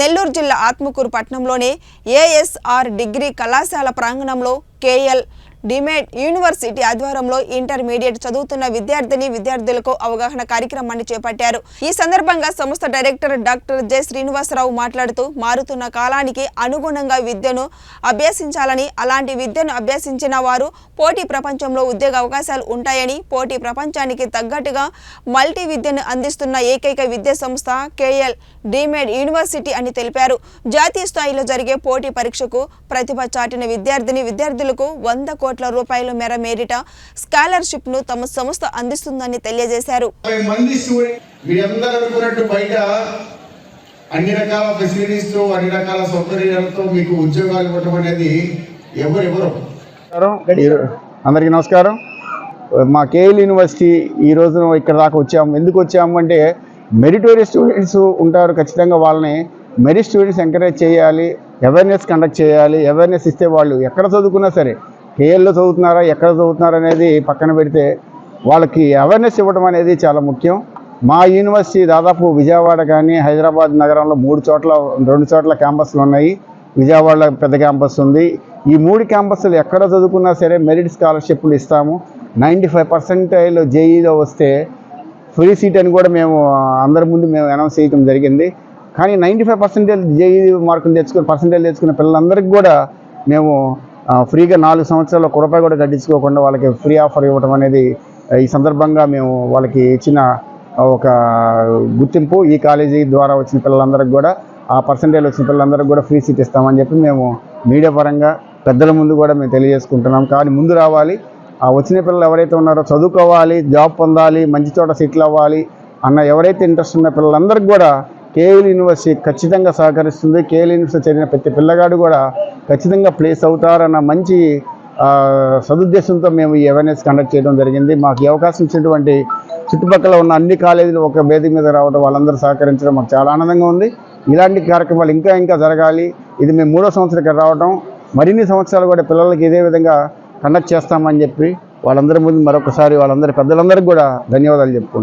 నెల్లూరు జిల్లా ఆత్మకూరు పట్టణంలోని ASR degree కళాశాల ప్రాంగణంలో కేఎల్ డిమేడ్ యూనివర్సిటీ ఆధ్వర్యంలో ఇంటర్మీడియట్ చదువుతున్న విద్యార్థిని విద్యార్థులకు అవగాహన కార్యక్రమాన్ని చేపట్టారు. ఈ సందర్భంగా సంస్థ డైరెక్టర్ డాక్టర్ జె శ్రీనివాసరావు మాట్లాడుతూ మారుతున్న కాలానికి అనుగుణంగా విద్యను అభ్యసించాలని అలాంటి విద్యను అభ్యసించిన వారు పోటీ ప్రపంచంలో ఉద్యోగ అవకాశాలు ఉంటాయని పోటీ ప్రపంచానికి తగ్గట్టుగా మల్టీ విద్యను అందిస్తున్న ఏకైక విద్యా సంస్థ కేఎల్ డిమేడ్ యూనివర్సిటీ అని తెలిపారు. జాతీయ స్థాయిలో జరిగే పోటీ పరీక్షకు ప్రతిభ చాటిన విద్యార్థిని విద్యార్థులకు వంద కోట్ల రూపాయల మేర మేరిట స్కాలర్షిప్ను తమ సంస్థ అందిస్తుందని తెలియజేశారు. అన్ని రకాల ఫెసిలిటీస్తో అన్ని రకాల సౌకర్యాలతో మీకు ఉద్యోగాలు ఇవ్వటం అనేది ఎవరెవరు? అందరికీ నమస్కారం. మా కేఎల్ యూనివర్సిటీ ఈ రోజు ఇక్కడ దాకా వచ్చాము. ఎందుకు వచ్చాము అంటే మెరిటోరియస్ స్టూడెంట్స్ ఉంటారు ఖచ్చితంగా వాళ్ళని మెరిట్ స్టూడెంట్స్ ఎంకరేజ్ చేయాలి అవేర్నెస్ కండక్ట్ చేయాలి అవేర్నెస్ ఇస్తే వాళ్ళు ఎక్కడ చదువుకున్నా సరే కేఎల్లో చదువుతున్నారా ఎక్కడ చదువుతున్నారా అనేది పక్కన పెడితే వాళ్ళకి అవేర్నెస్ ఇవ్వడం అనేది చాలా ముఖ్యం. మా యూనివర్సిటీ దాదాపు విజయవాడ కానీ హైదరాబాద్ నగరంలో మూడు చోట్ల రెండు చోట్ల క్యాంపస్లు ఉన్నాయి. విజయవాడలో పెద్ద క్యాంపస్ ఉంది. ఈ మూడు క్యాంపస్లు ఎక్కడ చదువుకున్నా సరే మెరిట్ స్కాలర్షిప్లు ఇస్తాము. నైంటీ ఫైవ్ పర్సెంటైల్ జేఈలో వస్తే ఫ్రీ సీట్ అని కూడా మేము అందరి ముందు మేము అనౌన్స్ చేయడం జరిగింది. కానీ నైంటీ ఫైవ్ పర్సెంటేజ్ జేఈ మార్కులు తెచ్చుకుని పర్సెంటేజ్ తెచ్చుకున్న పిల్లలందరికీ కూడా మేము ఫ్రీగా నాలుగు సంవత్సరాల ఒక రూపాయి కూడా కట్టించుకోకుండా వాళ్ళకి ఫ్రీ ఆఫర్ ఇవ్వడం అనేది ఈ సందర్భంగా మేము వాళ్ళకి ఇచ్చిన ఒక గుర్తింపు ఈ కాలేజీ ద్వారా వచ్చిన పిల్లలందరికీ కూడా ఆ పర్సంటేజ్ వచ్చిన పిల్లలందరికీ కూడా ఫ్రీ సీట్ ఇస్తామని చెప్పి మేము మీడియా పరంగా పెద్దల ముందు కూడా మేము తెలియజేసుకుంటున్నాం. కానీ ముందు రావాలి. ఆ వచ్చిన పిల్లలు ఎవరైతే ఉన్నారో చదువుకోవాలి జాబ్ పొందాలి మంచి చోట సీట్లు అవ్వాలి అన్న ఎవరైతే ఇంట్రెస్ట్ ఉన్న పిల్లలందరికీ కూడా కేఎల్ యూనివర్సిటీ ఖచ్చితంగా సహకరిస్తుంది. కేఎల్ యూనివర్సిటీ చదివిన ప్రతి పిల్లగాడు కూడా ఖచ్చితంగా ప్లేస్ అవుతారన్న మంచి సదుద్దేశంతో మేము ఈ అవేర్నెస్ కండక్ట్ చేయడం జరిగింది. మాకు ఈ అవకాశం ఇచ్చినటువంటి చుట్టుపక్కల ఉన్న అన్ని కాలేజీలు ఒక వేదిక మీద రావడం వాళ్ళందరూ సహకరించడం మాకు చాలా ఆనందంగా ఉంది. ఇలాంటి కార్యక్రమాలు ఇంకా ఇంకా జరగాలి. ఇది మేము మూడో సంవత్సరం ఇక్కడ రావడం. మరిన్ని సంవత్సరాలు కూడా పిల్లలకి ఇదే విధంగా కండక్ట్ చేస్తామని చెప్పి వాళ్ళందరి ముందు మరొకసారి వాళ్ళందరి పెద్దలందరికీ కూడా ధన్యవాదాలు చెప్పుకుంటాం